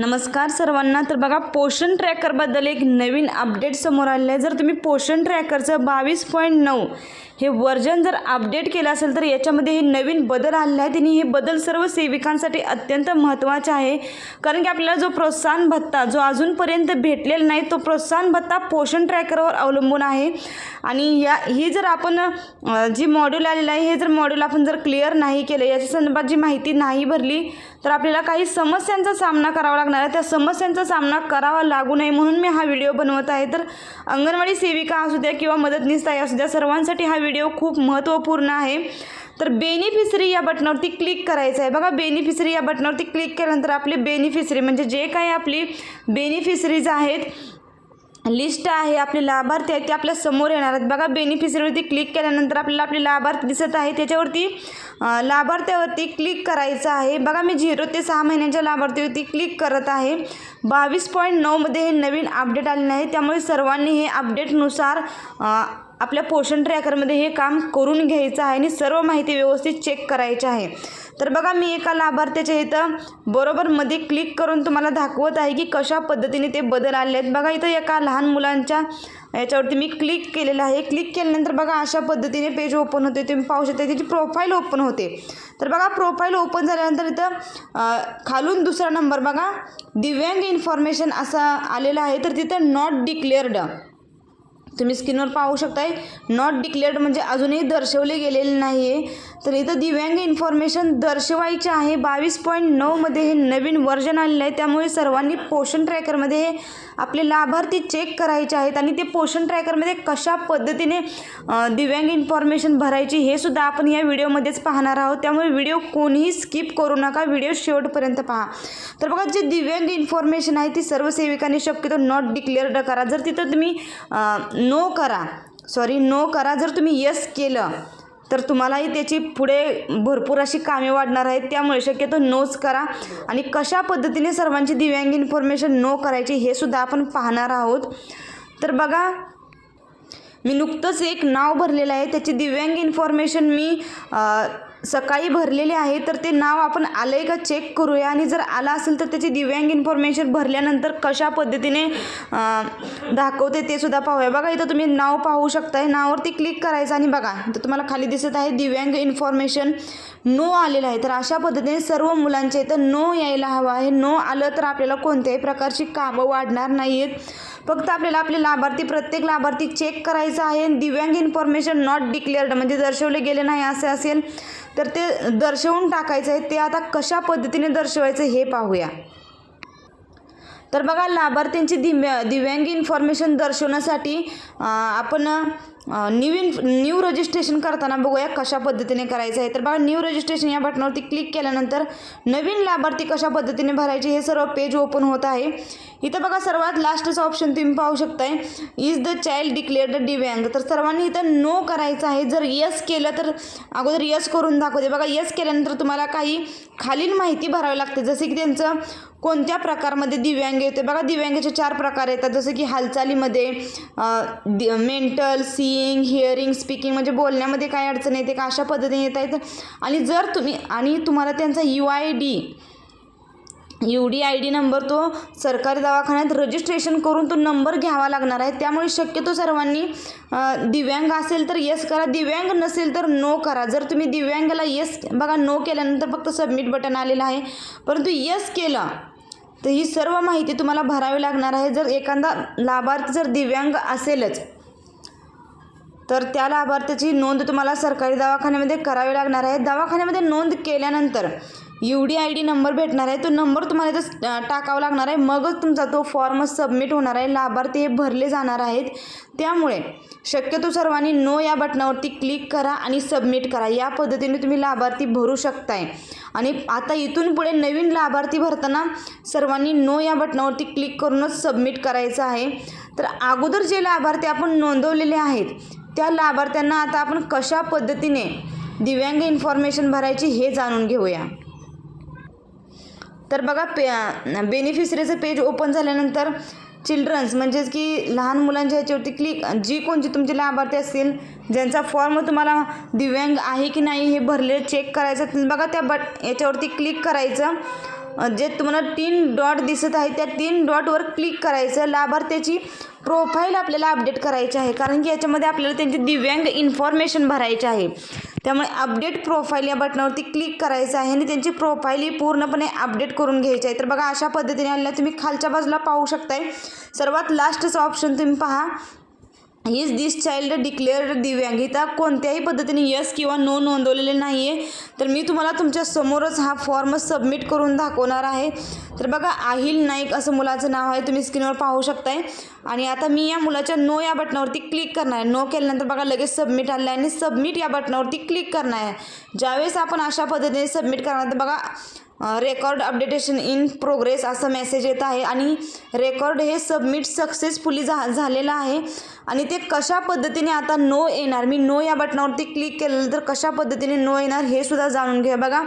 नमस्कार सर्वांना. तर बघा पोषण ट्रॅकरबद्दल एक नवीन अपडेट समोर आलेलं आहे. जर तुम्ही पोषण ट्रॅकरचं बावीस पॉईंट नऊ हे वर्जन जर अपडेट केलं असेल तर याच्यामध्ये हे नवीन बदल आलेले आहेत आणि हे बदल सर्व सेविकांसाठी अत्यंत महत्त्वाचे आहे. कारण की आपल्याला जो प्रोत्साहन भत्ता जो अजूनपर्यंत भेटलेला नाही तो प्रोत्साहन भत्ता पोषण ट्रॅकरवर अवलंबून आहे. आणि या ही जर आपण जी मॉड्यूल आलेलं आहे हे जर मॉड्यूल आपण जर क्लिअर नाही केलं याच्या संदर्भात जी माहिती नाही भरली तर आपल्याला काही समस्यांचा सामना करावा लागतो लागणाऱ्या त्या समस्यांचा सामना करावा लागू नये म्हणून मी हा व्हिडिओ बनवत आहे. तर अंगणवाडी सेविका असू द्या किंवा मदतनीस ताई असू द्या सर्वांसाठी हा व्हिडिओ खूप महत्त्वपूर्ण आहे. तर बेनिफिशरी या बटनावरती क्लिक करायचं आहे. बघा बेनिफिशरी या बटनावरती क्लिक केल्यानंतर आपले बेनिफिशरी म्हणजे जे काही आपली बेनिफिशरीज आहेत लिस्ट आहे आपले लाभार्थी आहेत ते आपल्यासमोर येणार आहेत. बघा बेनिफिशरीवरती क्लिक केल्यानंतर आपल्याला आपले लाभार्थी दिसत आहे. त्याच्यावरती लाभार्थ्यावरती क्लिक करायचं आहे. बघा मी झिरो ते सहा महिन्यांच्या लाभार्थीवरती क्लिक करत आहे. बावीस पॉईंट नऊमध्ये हे नवीन अपडेट आलेलं आहे. त्यामुळे सर्वांनी हे अपडेटनुसार आपल्या पोषण ट्रॅकरमध्ये हे काम करून घ्यायचं आहे आणि सर्व माहिती व्यवस्थित चेक करायची आहे. तर बघा मी एका लाभार्थ्याच्या इथं बरोबर मध्ये क्लिक करून तुम्हाला दाखवत आहे की कशा पद्धतीने ते बदल आले आहेत. बघा इथं एका लहान मुलांच्या याच्यावरती मी क्लिक केलेलं आहे. क्लिक केल्यानंतर बघा अशा पद्धतीने पेज ओपन होते तुम्ही पाहू शकता त्याची प्रोफाईल ओपन होते. तर बघा प्रोफाईल ओपन झाल्यानंतर इथं खालून दुसरा नंबर बघा दिव्यांग इन्फॉर्मेशन असा आलेला आहे. तर तिथं नॉट डिक्लेअर्ड तुम्ही स्क्रीनवर पाहू शकताय. नॉट डिक्लेअर्ड म्हणजे अजूनही दर्शवले गेलेले नाही आहे तर इथं दिव्यांग इन्फॉर्मेशन दर्शवायचे आहे. बावीस पॉईंट नऊमध्ये हे नवीन वर्जन आलेलं आहे. त्यामुळे सर्वांनी पोषण ट्रॅकरमध्ये हे आपले लाभार्थी चेक करायचे आहेत. आणि ते पोषण ट्रॅकरमध्ये कशा पद्धतीने दिव्यांग इन्फॉर्मेशन भरायची हे सुद्धा आपण या व्हिडिओमध्येच पाहणार आहोत. त्यामुळे व्हिडिओ कोणीही स्किप करू नका. व्हिडिओ शेवटपर्यंत पहा. तर बघा जे दिव्यांग इन्फॉर्मेशन आहे ती सर्व सेविकांनी शक्यतो नॉट डिक्लेअर्ड करा. जर तिथं तुम्ही नो करा. सॉरी नो करा. जर तुम्ही यस केलं तर तुम्हालाही त्याची पुढे भरपूर अशी कामे वाढणार आहेत. त्यामुळे शक्यतो नोच करा. आणि कशा पद्धतीने सर्वांची दिव्यांग इन्फॉर्मेशन नो करायची हे सुद्धा आपण पाहणार आहोत. तर बघा मी नुकतंच एक नाव भरलेलं आहे. त्याची दिव्यांग इन्फॉर्मेशन मी सकाळी भरलेले आहे तर ते नाव आपण आलं आहे का चेक करूया. आणि जर आलं असेल तर त्याची दिव्यांग इन्फॉर्मेशन भरल्यानंतर कशा पद्धतीने दाखवते ते सुद्धा पाहूया. बघा इथं तुम्ही नाव पाहू शकताय. नावावरती क्लिक करायचं आणि बघा तर तुम्हाला खाली दिसत आहे दिव्यांग इन्फॉर्मेशन नो आलेलं आहे. तर अशा पद्धतीने सर्व मुलांच्या इथं नो यायला हवं आहे. नो आलं तर आपल्याला कोणत्याही प्रकारची कामं वाढणार नाही आहेत फक्त आपल्याला आपले लाभार्थी प्रत्येक लाभार्थी चेक करायचं आहे. दिव्यांग इन्फॉर्मेशन नॉट डिक्लेअर्ड म्हणजे दर्शवले गेले नाही असे असेल. तर ते दर्शवून टाकायचं आहे. ते आता कशा पद्धतीने दर्शवायचं हे पाहूया. तर बघा लाभार्थ्यांची दिव्या दिव्यांग इन्फॉर्मेशन दर्शवण्यासाठी आपण न्यू इन न्यू रजिस्ट्रेशन करताना बघूया कशा पद्धतीने करायचं आहे. तर बघा न्यू रजिस्ट्रेशन या बटनावरती क्लिक केल्यानंतर नवीन लाभार्थी कशा पद्धतीने भरायचे हे सर्व पेज ओपन होत आहे. इथं बघा सर्वात लास्टचा ऑप्शन तुम्ही पाहू शकताय. इज द चाइल्ड डिक्लेअर्ड दिव्यांग तर सर्वांनी इथं नो करायचं आहे. जर यस केलं तर अगोदर यस करून दाखवते. बघा यस केल्यानंतर तुम्हाला काही खालील माहिती भरावी लागते. जसे की त्यांचं कोणत्या प्रकारमध्ये दिव्यांग येते बघा दिव्यांगाचे चार प्रकार येतात. जसं की हालचालीमध्ये mental see seeing hearing speaking म्हणजे बोलण्यामध्ये काय अडचण येते का अशा पद्धतीने येत आहेत आणि जर तुम्ही आणि तुम्हाला त्यांचा U I D U D I D number तो सरकारी दवाखान्यात रजिस्ट्रेशन करून तो नंबर घ्यावा लागणार आहे. त्यामुळे शक्यतो सर्वांनी दिव्यांग असेल तर येस करा. दिव्यांग नसेल तर नो करा. जर तुम्ही दिव्यांगाला येस बघा नो केल्यानंतर फक्त सबमिट बटन आलेलं आहे. परंतु येस केलं तर ही सर्व माहिती तुम्हाला भरावी लागणार आहे. जर एखादा लाभार्थी जर दिव्यांग असेलच तर त्या लाभार्थ्याची नोंद तुम्हाला सरकारी दवाखान्यामध्ये करावी लागणार आहे. दवाखान्यामध्ये नोंद केल्यानंतर U D I D number भेटणार आहे. तो नंबर तुम्हाला इथं टाकावा लागणार आहे. मगच तुमचा तो फॉर्म सबमिट होणार आहे. लाभार्थी हे भरले जाणार आहेत. त्यामुळे शक्यतो सर्वांनी नो या बटनावरती क्लिक करा आणि सबमिट करा. या पद्धतीने तुम्ही लाभार्थी भरू शकताय. आणि आता इथून पुढे नवीन लाभार्थी भरताना सर्वांनी नो या बटनावरती क्लिक करूनच सबमिट करायचं आहे. तर अगोदर जे लाभार्थी आपण नोंदवलेले आहेत त्या लाभार्थ्यांना आता आपण कशा पद्धतीने दिव्यांग इन्फॉर्मेशन भरायची हे जाणून घेऊया. तर बघा पे बेनिफिशरीचं पेज ओपन झाल्यानंतर चिल्ड्रन्स म्हणजेच की लहान मुलांच्या ह्याच्यावरती क्लिक जी कोणची तुमचे लाभार्थी असतील ज्यांचा फॉर्म तुम्हाला दिव्यांग आहे की नाही हे भरले चेक करायचं बघा त्या बट याच्यावरती क्लिक करायचं. जे तुम्हाला तीन डॉट दिसत आहे त्या तीन डॉटवर क्लिक करायचं. लाभार्थ्याची प्रोफाईल आपल्याला अपडेट करायची आहे. कारण की याच्यामध्ये आपल्याला त्यांची दिव्यांग इन्फॉर्मेशन भरायची आहे. त्यामुळे अपडेट प्रोफाईल या बटनावरती क्लिक करायचं आहे आणि त्यांची प्रोफाईल ही पूर्णपणे अपडेट करून घ्यायची आहे. तर बघा अशा पद्धतीने आलेल्या तुम्ही खालच्या बाजूला पाहू शकताय. सर्वात लास्टचं ऑप्शन तुम्ही पहा. इज दिस चाइल्ड डिक्लेअर्ड दिव्यांग? हिता कोणत्याही पद्धतीने यस किंवा नो नोंदवलेले नाही आहे तर मी तुम्हाला तुमच्या समोरच हा फॉर्म सबमिट करून दाखवणार आहे. तर बघा आहिल नाईक असं मुलाचं नाव आहे तुम्ही स्क्रीनवर पाहू शकताय. आणि आता मी या मुलाच्या नो या बटनावरती क्लिक करणार आहे. नो केल्यानंतर बघा लगेच सबमिट आलं आहे आणि सबमिट या बटनावरती क्लिक करणार आहे. ज्यावेळेस आपण अशा पद्धतीने सबमिट करणार तर बघा रेकॉर्ड अपडेटेशन इन प्रोग्रेस असा मेसेज येत आहे. आणि रेकॉर्ड हे सबमिट सक्सेसफुली झा झालेलं आहे. आणि ते कशा पद्धतीने आता नो येणार? मी नो या बटनावरती क्लिक केलं तर कशा पद्धतीने नो येणार हे सुद्धा जाणून घ्या. बघा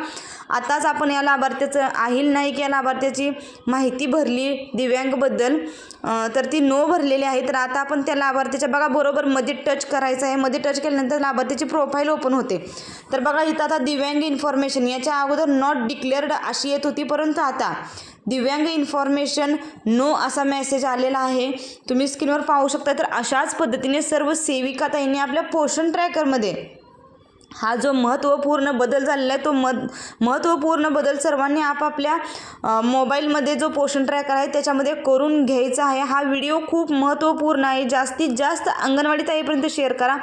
आताच आपण या लाभार्थ्याचं आहिल नाईक या लाभार्थ्याची माहिती भरली दिव्यांगबद्दल तर ती नो भरलेली आहे. तर आता आपण त्या लाभार्थ्याच्या बघा बरोबर मध्ये टच करायचं आहे. मध्ये टच केल्यानंतर लाभार्थ्याची प्रोफाईल ओपन होते. तर बघा इथं आता दिव्यांग इन्फॉर्मेशन याच्या अगोदर नॉट डिक्लेअर्ड अशी येत होती. परंतु आता दिव्यांग इन्फॉर्मेशन नो असा मेसेज आलेला आहे. तुम्ही स्क्रीनवर पाहू शकता तर अशाच पद्धतीने सर्व सेविका ताईंनी आपल्या पोषण ट्रॅकरमध्ये हा जो महत्त्वपूर्ण बदल झालेला आहे तो मद महत्त्वपूर्ण बदल सर्वांनी आपापल्या मोबाईलमध्ये जो पोषण ट्रॅकर आहे त्याच्यामध्ये करून घ्यायचा आहे. हा व्हिडिओ खूप महत्त्वपूर्ण आहे. जास्तीत जास्त अंगणवाडी ताईपर्यंत शेअर करा.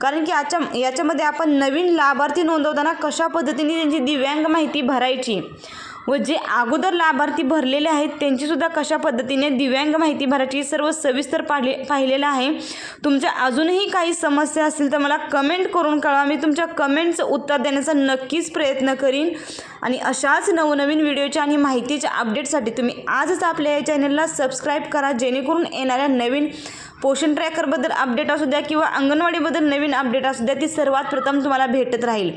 कारण की याच्या याच्यामध्ये आपण नवीन लाभार्थी नोंदवताना कशा पद्धतीने त्यांची दिव्यांग माहिती भरायची? व जे अगोदर लाभार्थी भरलेले आहेत त्यांचीसुद्धा कशा पद्धतीने दिव्यांग माहिती भरायची सर्व सविस्तर पाहिले पाहिलेलं आहे. तुमच्या अजूनही काही समस्या असतील तर मला कमेंट करून कळवा. मी तुमच्या कमेंटचं उत्तर देण्याचा नक्कीच प्रयत्न करीन. आणि अशाच नवनवीन व्हिडिओच्या आणि माहितीच्या अपडेटसाठी तुम्ही आजच आपल्या या चॅनलला सबस्क्राईब करा. जेणेकरून येणाऱ्या नवीन पोषण ट्रॅकरबद्दल अपडेट असू द्या किंवा अंगणवाडीबद्दल नवीन अपडेट असू द्या ती सर्वात प्रथम तुम्हाला भेटत राहील.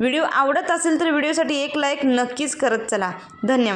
व्हिडिओ आवडत असेल तर व्हिडिओसाठी एक लाईक नक्कीच करत चला. धन्यवाद.